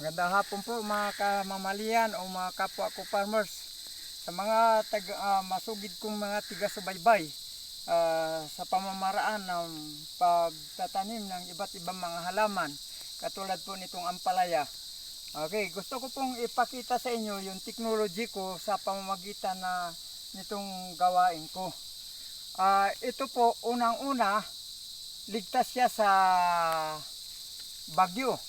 Magandang hapon po mga kamamalian o mga kapwa ko farmers. Sa mga tag, ah, masugid kong mga tiga-subaybay ah, sa pamamaraan ng pagtatanim ng iba't ibang mga halaman katulad po nitong ampalaya. Okay, gusto ko pong ipakita sa inyo yung technology ko sa pamamagitan na nitong gawain ko. Ah, ito po unang-una ligtas siya sa bagyo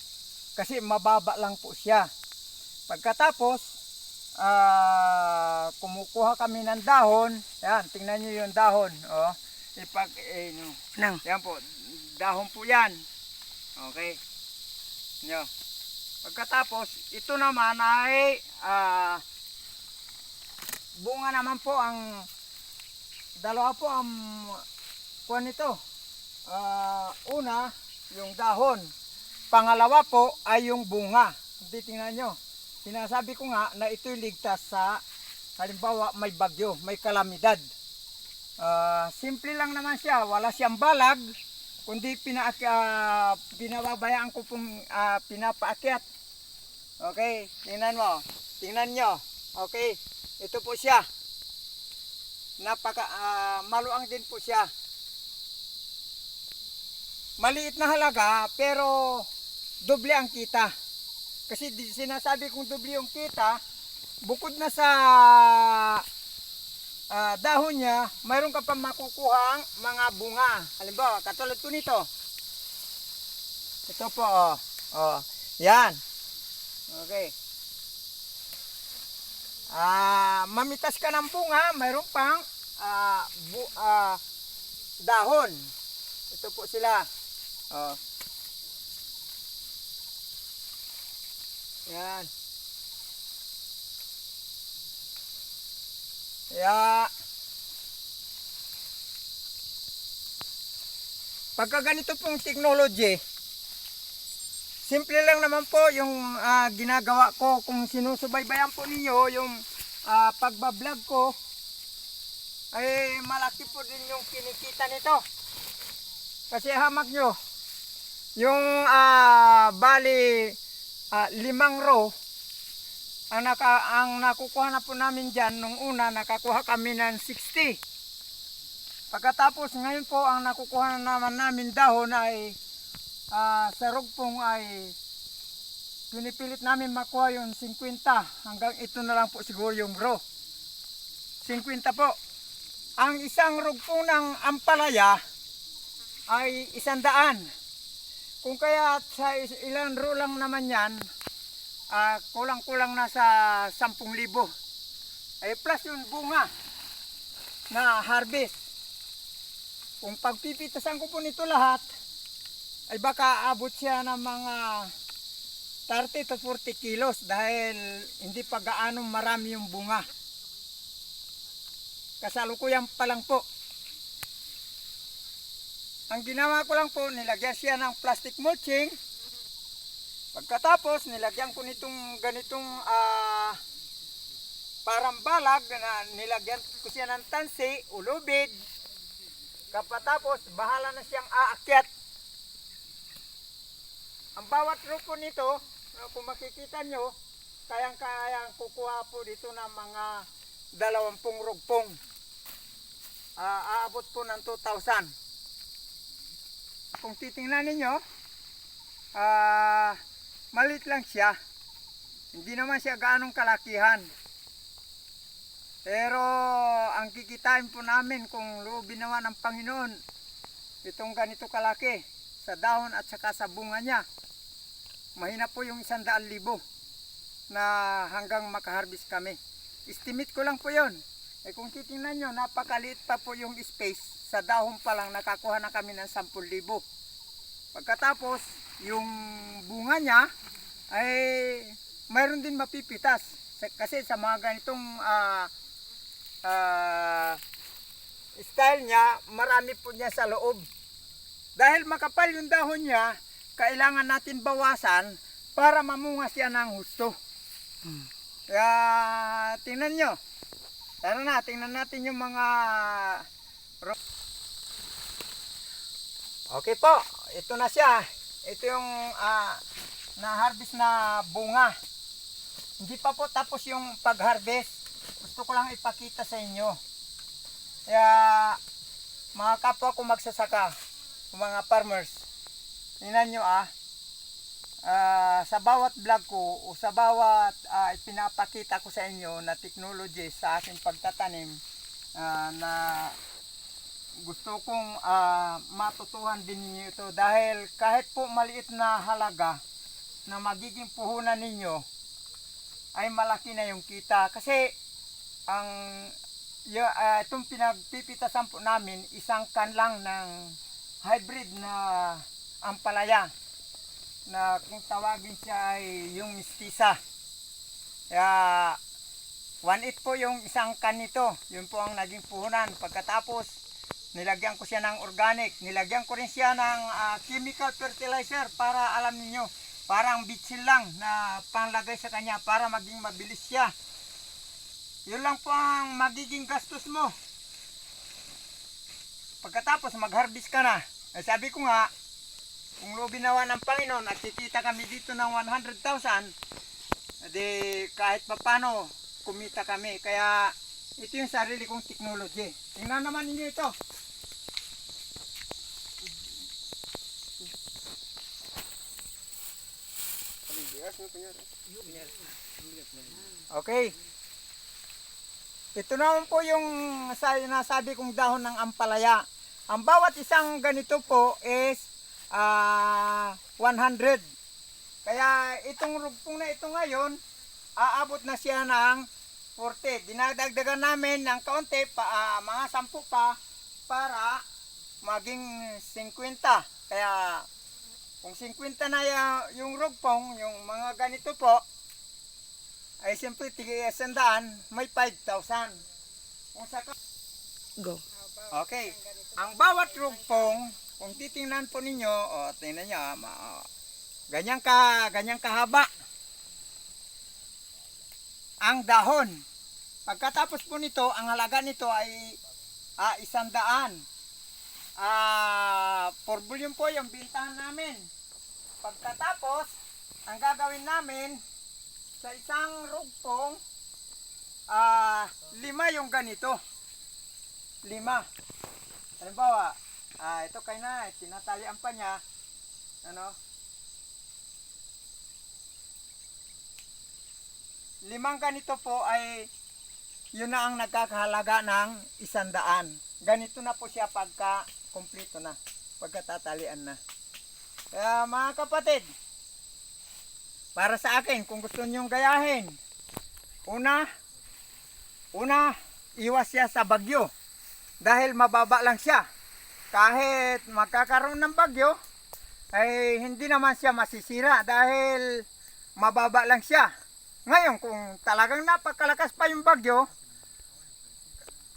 kasi mababa lang po siya. Pagkatapos, ah, kumukuha kami ng dahon. Yan, tingnan nyo yung dahon. Oh. Ipag, eh, no. Nang. Yan po, dahon po yan. Okay. Nyo. Pagkatapos, ito naman ay ah, bunga naman po ang dalawa po ang kuha nito. Ah, una, yung dahon. Pangalawa po ay yung bunga. Hindi tingnan nyo. Sinasabi ko nga na ito'y ligtas sa halimbawa may bagyo, may kalamidad. Ah, simple lang naman siya, wala siyang balag, kundi pina, ah, pinababayaan ko pong ah, pinapaakyat. Okay, tingnan mo. Tingnan nyo. Okay, ito po siya. Napaka, ah, maluang din po siya. Maliit na halaga, pero doble ang kita. Kasi sinasabi kong doble yung kita, bukod na sa ah, dahon niya, mayroon ka pa makukuhang mga bunga. Halimbawa, katulad ko nito. Ito po, oh. oh. Yan. Okay. Ah, mamitas ka ng bunga, mayroon pang ah, bu, ah, dahon. Ito po sila. Oh. Yan. Ya. Pagka ganito pong technology, simple lang naman po yung ah, ginagawa ko kung sinusubaybayan po ninyo yung ah, pagbablog ko ay malaki po din yung kinikita nito. Kasi hamak nyo, yung ah, bali ah, limang row, ang, naka, ang nakukuha na po namin dyan, nung una nakakuha kami ng 60. Pagkatapos ngayon po ang nakukuha na naman namin dahon ay ah, sa rugpong ay pinipilit namin makuha yung 50 hanggang ito na lang po siguro yung row. 50 po. Ang isang rugpong ng ampalaya ay isandaan. Kung kaya sa ilang row lang naman yan, ah, kulang-kulang na sa 10,000. Ay plus yung bunga na harvest. Kung pagpipitasan ko po nito lahat, ay baka abot siya ng mga 30 to 40 kilos dahil hindi pa gaano marami yung bunga. Kasalukuyan pa lang po. Ang ginawa ko lang po, nilagyan siya ng plastic mulching. Pagkatapos, nilagyan ko nitong ganitong ah, parang balag na nilagyan ko siya ng tansi, ulubid. Kapatapos, bahala na siyang aakyat. Ang bawat grupo nito, na kung makikita nyo, kayang-kayang kukuha po dito ng mga dalawampung rugpong. Ah, aabot po ng 2,000. Kung titingnan ninyo, ah, malit lang siya. Hindi naman siya gaanong kalakihan. Pero ang kikitain po namin kung loobin naman ng Panginoon, itong ganito kalaki sa dahon at saka sa bunga niya. Mahina po yung isang daan libo na hanggang makaharbis kami. Estimate ko lang po yon. Eh kung titingnan nyo, napakaliit pa po yung space. Sa dahon pa lang nakakuha na kami ng 10,000. Pagkatapos, yung bunga niya ay mayroon din mapipitas. Kasi sa mga ganitong ah, ah, style niya, marami po niya sa loob. Dahil makapal yung dahon niya, kailangan natin bawasan para mamunga siya ng husto. Kaya tingnan nyo. Tara na, tingnan natin yung mga... Okay po, ito na siya. Ito yung ah, na harvest na bunga. Hindi pa po tapos yung pag-harvest. Gusto ko lang ipakita sa inyo. Kaya mga kapwa ko magsasaka, mga farmers, tingnan nyo ah, Ah, sa bawat vlog ko o sa bawat ah, ipinapakita ko sa inyo na technology sa aking pagtatanim ah, na gusto kong ah, matutuhan din ninyo ito dahil kahit po maliit na halaga na magiging puhunan ninyo ay malaki na yung kita. Kasi ang y- ah, itong pinagpipitasan po namin isang kan lang ng hybrid na ampalaya na kung tawagin siya ay yung mistisa. Kaya 1.8 po yung isang kan nito. Yun po ang naging puhunan. Pagkatapos, nilagyan ko siya ng organic. Nilagyan ko rin siya ng ah, chemical fertilizer para alam niyo parang bitsil lang na panglagay sa kanya para maging mabilis siya. Yun lang po ang magiging gastos mo. Pagkatapos mag-harvest ka na. Eh, sabi ko nga, kung loobin nawa ng Panginoon at kikita kami dito ng 100,000, di kahit papano kumita kami. Kaya ito yung sarili kong technology. Tingnan naman ninyo ito. Okay. Ito naman po yung sa nasabi kong dahon ng ampalaya. Ang bawat isang ganito po is ah 100. Kaya itong rugpong na ito ngayon, aabot na siya ng 40. Dinadagdagan namin ng kaunti, pa, ah, mga 10 pa, para maging 50. Kaya kung 50 na yung rugpong, yung mga ganito po, ay siyempre tigay sandaan, may 5,000. Kung sa Go. Okay. Ang bawat rugpong, kung titingnan po ninyo, o tingnan nyo, ah, ma, o, ganyan ka, ganyan kahaba. Ang dahon. Pagkatapos po nito, ang halaga nito ay ah, isang daan. Ah, volume po yung bintahan namin. Pagkatapos, ang gagawin namin, sa isang rugpong, ah, lima yung ganito lima. Halimbawa, ah, ito kay na, tinatalian pa niya, ano, limang ganito po ay yun na ang nagkakahalaga ng isandaan. Ganito na po siya pagka kompleto na, pagkatatalian na. Kaya mga kapatid, para sa akin, kung gusto nyong gayahin, una, una, iwas siya sa bagyo dahil mababa lang siya. Kahit magkakaroon ng bagyo, ay hindi naman siya masisira dahil mababa lang siya. Ngayon, kung talagang napakalakas pa yung bagyo,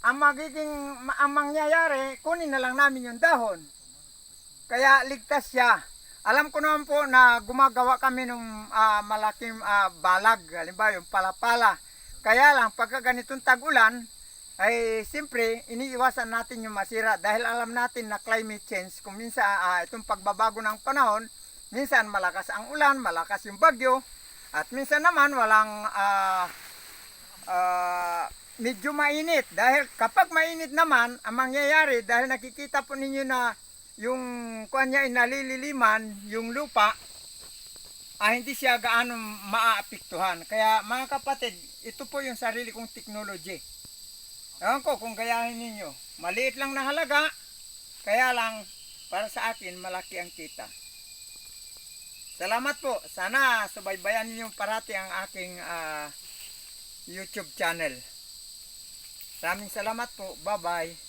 ang magiging ma- ang mangyayari, kunin na lang namin yung dahon. Kaya ligtas siya. Alam ko naman po na gumagawa kami ng ah, malaking ah, balag, halimbawa yung palapala. Kaya lang, pagka ganitong tag-ulan, ay siyempre iniiwasan natin yung masira dahil alam natin na climate change kung minsan ah, itong pagbabago ng panahon minsan malakas ang ulan, malakas yung bagyo at minsan naman walang ah, ah, medyo mainit. Dahil kapag mainit naman ang mangyayari dahil nakikita po ninyo na yung kuan niya ay nalililiman yung lupa ah, hindi siya gaano maaapektuhan. Kaya mga kapatid ito po yung sarili kong technology Ewan ko kung gayahin ninyo. Maliit lang na halaga, kaya lang para sa akin malaki ang kita. Salamat po. Sana subaybayan ninyo parati ang aking ah, YouTube channel. Maraming salamat po. Bye-bye.